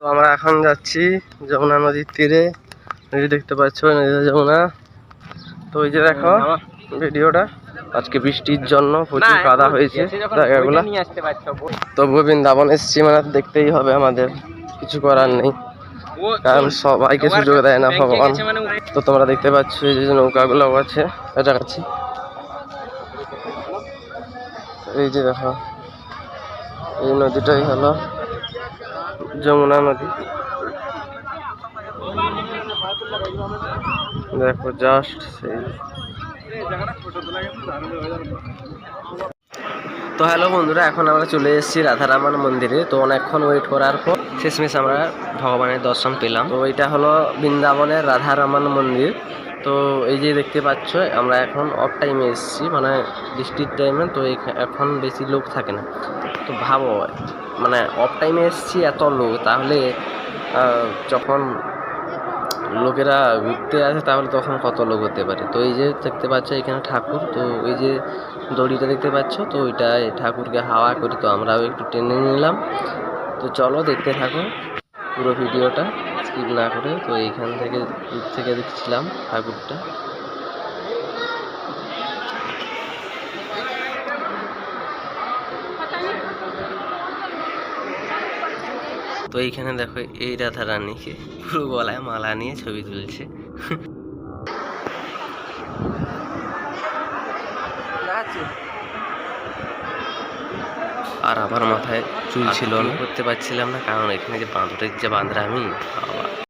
তো আমরা এখন যাচ্ছি যমুনা নদীর তীরে। নদী দেখতে পাচ্ছ নদীতে যমুনা। তো ওই যে দেখো ভিডিওটা আজকে বৃষ্টির জন্য প্রচুর কাদা হয়েছে জায়গাগুলো। তবু বৃন্দাবন এসছি মানে দেখতেই হবে আমাদের কিছু করার নেই। কারণ সবাইকে সুযোগ দেয় না ভগবান। মানে তো তোমরা দেখতে পাচ্ছ এই যে নৌকাগুলো আছে কাছাকাছি। এই যে দেখো এই নদীটাই হলো যমুনা নদী। দেখো জাস্ট সেই। তো হ্যালো বন্ধুরা, এখন আমরা চলে এসেছি রাধারামান মন্দিরে। তো অনেকক্ষণ ওয়েট করার পর শেষমেশ আমরা ভগবানের দর্শন পেলাম। তো এটা হলো বৃন্দাবনের রাধারামান মন্দির। তো এই যে দেখতে পাচ্ছ, আমরা এখন অফ টাইমে এসেছি মানে বৃষ্টির টাইমে তো এখা- এখন বেশি লোক থাকে না। তো ভাবো মানে অফ টাইমে এসেছি এত লোক, তাহলে যখন লোকেরা ঘুরতে আসে, তাহলে তখন কত লোক হতে পারে? তো এই যে দেখতে পাচ্ছ, এখানে ঠাকুর, তো ওই যে দড়িটা দেখতে পাচ্ছ, তো ওইটাই ঠাকুরকে হাওয়া করি, তো আমরাও একটু টেনে নিলাম। তো চলো দেখতে থাকো পুরো ভিডিওটা স্কিপ না করে তো এইখান থেকে দূর থেকে দেখছিলাম ঠাকুরটা। তো এইখানে দেখো এই রাধা রানীকে পুরো গলায় মালা নিয়ে ছবি তুলছে। আর আমার মাথায় চুল ছিল না করতে পারছিলাম না কারণ এখানে যে বাঁধটা যে বাঁধরা আমি বাবা।